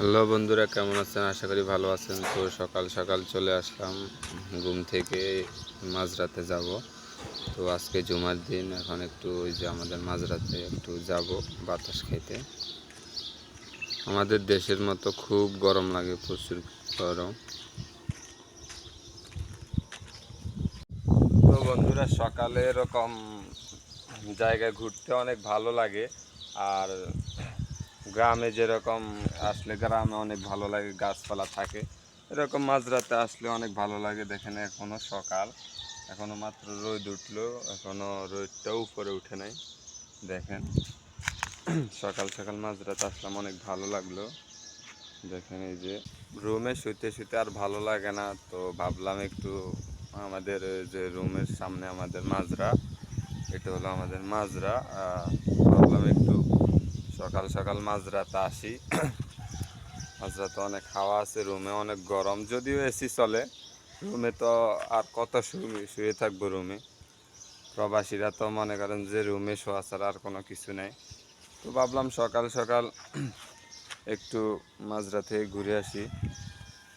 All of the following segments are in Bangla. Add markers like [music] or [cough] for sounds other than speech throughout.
হ্যালো বন্ধুরা, কেমন আছেন? আশা করি ভালো আছেন। তো সকাল সকাল চলে আসলাম ঘুম থেকে মাঝরাতে যাব। তো আজকে জুমার দিন, এখন একটু ওই যে আমাদের মাঝরাতে একটু যাব বাতাস খাইতে। আমাদের দেশের মতো খুব গরম লাগে, প্রচুর গরম। তো বন্ধুরা, সকালে এরকম জায়গায় ঘুরতে অনেক ভালো লাগে। আর গ্রামে যেরকম আসলে গ্রামে অনেক ভালো লাগে, গাছপালা থাকে, এরকম মাঝরাতে আসলে অনেক ভালো লাগে। দেখেন এখনও সকাল, এখনও মাত্র রোদ উঠল, এখনও রোদটাও উপরে উঠে নাই। দেখেন, সকাল সকাল মাঝরাতে আসলাম, অনেক ভালো লাগল। দেখেন এই যে, রুমে শুতে শুতে আর ভালো লাগে না, তো ভাবলাম একটু আমাদের যে রুমের সামনে আমাদের মাজরা এটা হলো আমাদের মাজরা ভাবলাম একটু সকাল সকাল মাঝরাতে আসি। [clears throat] মাঝরাতে অনেক হাওয়া আছে, রুমে অনেক গরম, যদিও এসি চলে। রুমে তো আর কত শুয়ে শুয়ে থাকব রুমে? প্রবাসীরা তো মনে করেন যে রুমে শোয়া ছাড়া আর কোনো কিছু নেই। তো ভাবলাম সকাল সকাল [clears throat] একটু মাঝরাতে ঘুরে আসি।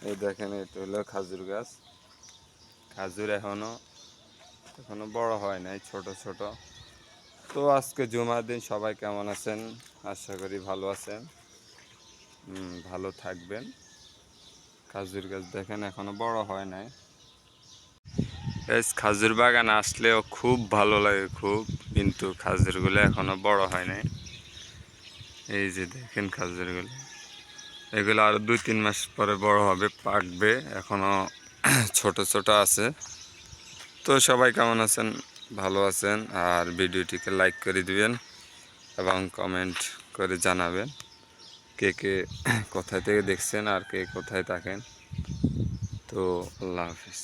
এই দেখেন, এটা হলো খাজুর গাছ। খাজুর এখনও এখনও বড় হয় নাই, ছোট ছোট। তো আজকে জুমার দিন সবাই কেমন আছেন? আশা করি ভালো আছেন। ভালো থাকবেন। খাজুর গাছ দেখেন, এখনও বড় হয় নাই। এই খাজুর বাগান আসলেও খুব ভালো লাগে খুব, কিন্তু খাজুরগুলো এখনও বড় হয় নাই। এই যে দেখেন খাজুরগুলো। এগুলো আরও দুই, তিন মাস পরে বড় হবে, পাকবে। এখনও [clears throat] ছোট ছোট আছে। তো সবাই কেমন আছেন? ভালো আছেন আর ভিডিওটিকে লাইক করে দিবেন এবং কমেন্ট করে জানাবেন কে কে কোথায় থেকে দেখছেন আর কে কোথায় থাকেন। তো আল্লাহ হাফিজ।